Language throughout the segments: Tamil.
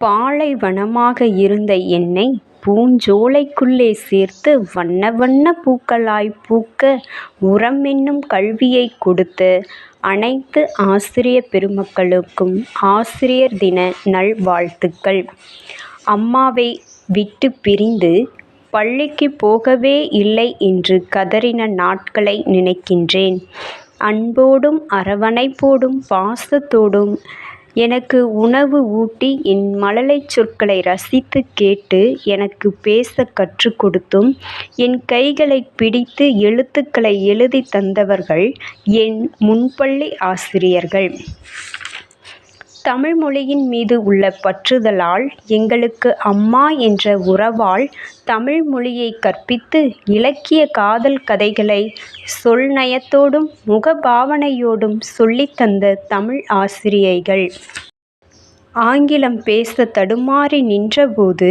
பாலைவனமாக இருந்த என்னை பூஞ்சோலைக்குள்ளே சேர்த்து வண்ண வண்ணப் பூக்களாய் பூக்க உரம் என்னும் கல்வியைக் கொடுத்து அனைத்து ஆசிரிய பெருமக்களுக்கும் ஆசிரியர் தின நல்வாழ்த்துக்கள். அம்மாவை விட்டு பிரிந்து பள்ளிக்கு போகவே இல்லை என்று கதறின நாட்களை நினைக்கின்றேன். அன்போடும் அரவணைப்போடும் பாசத்தோடும் எனக்கு உணவு ஊட்டி என் மழலைச் சொற்களை ரசித்துக் கேட்டு எனக்குப் பேசக் கற்றுக் கொடுத்தும் என் கைகளைப் பிடித்து எழுத்துக்களை எழுதித் தந்தவர்கள் என் முன்பள்ளி ஆசிரியர்கள். தமிழ் மொழியின் மீது உள்ள பற்றுதலால் எங்களுக்கு அம்மா என்ற உறவால் தமிழ் மொழியை கற்பித்து இலக்கிய காதல் கதைகளை சொல் நயத்தோடும் முகபாவனையோடும் சொல்லித்தந்த தமிழ் ஆசிரியைகள். ஆங்கிலம் பேச தடுமாறி நின்றபோது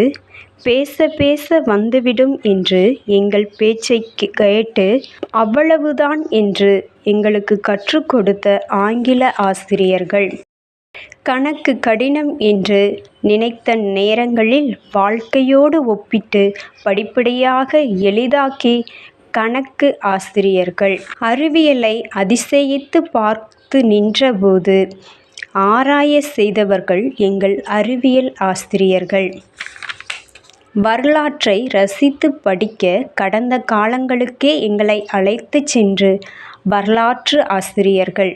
பேச பேச வந்துவிடும் என்று எங்கள் பேச்சை கேட்டு அவ்வளவுதான் என்று எங்களுக்கு கற்றுக் கொடுத்த ஆங்கில ஆசிரியர்கள். கணக்கு கடினம் என்று நினைத்த நேரங்களில் வாழ்க்கையோடு ஒப்பிட்டு படிப்படியாக எளிதாக்கி கணக்கு ஆசிரியர்கள். அறிவியலை அதிசயித்துப் பார்த்து நின்றபோது ஆராயச் செய்தவர்கள் எங்கள் அறிவியல் ஆசிரியர்கள். வரலாற்றை ரசித்துப் படிக்க கடந்த காலங்களுக்கே எங்களை அழைத்துச் சென்ற வரலாற்று ஆசிரியர்கள்.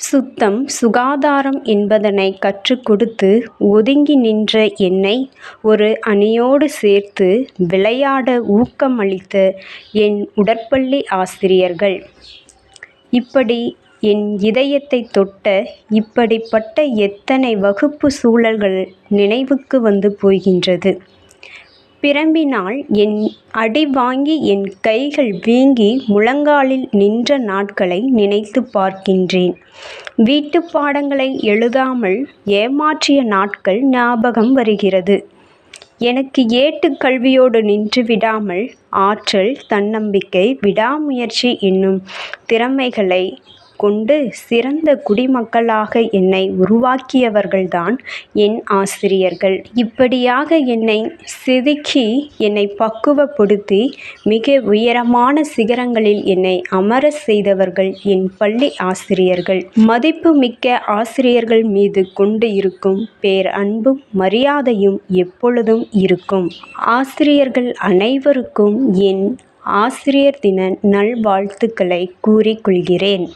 சுத்தம் சுகாதாரம் என்பதனை கற்றுக் கொடுத்து ஒதுங்கி நின்ற என்னை ஒரு அணியோடு சேர்த்து விளையாட ஊக்கமளித்த என் உடற்பள்ளி ஆசிரியர்கள். இப்படி என் இதயத்தைத் தொட்ட இப்படிப்பட்ட எத்தனை வகுப்பு சூழல்கள் நினைவுக்கு வந்து போகின்றது. பிரம்பினால் என் அடி வாங்கி என் கைகள் வீங்கி முழங்காலில் நின்ற நாட்களை நினைத்துப் பார்க்கின்றேன். வீட்டுப் பாடங்களை எழுதாமல் ஏமாற்றிய நாட்கள் ஞாபகம் வருகிறது. எனக்கு ஏட்டு கல்வியோடு நின்று விடாமல் ஆற்றல் தன்னம்பிக்கை விடாமுயற்சி என்னும் திறமைகளை கொண்டு சிறந்த குடிமக்களாக என்னை உருவாக்கியவர்கள்தான் என் ஆசிரியர்கள். இப்படியாக என்னை செதுக்கி என்னை பக்குவப்படுத்தி மிக உயரமான சிகரங்களில் என்னை அமர செய்தவர்கள் என் பள்ளி ஆசிரியர்கள். மதிப்பு மிக்க ஆசிரியர்கள் மீது கொண்டு இருக்கும் பேர் அன்பும் மரியாதையும் எப்பொழுதும் இருக்கும். ஆசிரியர்கள் அனைவருக்கும் என் ஆசிரியர் தின நல்வாழ்த்துக்களை கூறிக்கொள்கிறேன்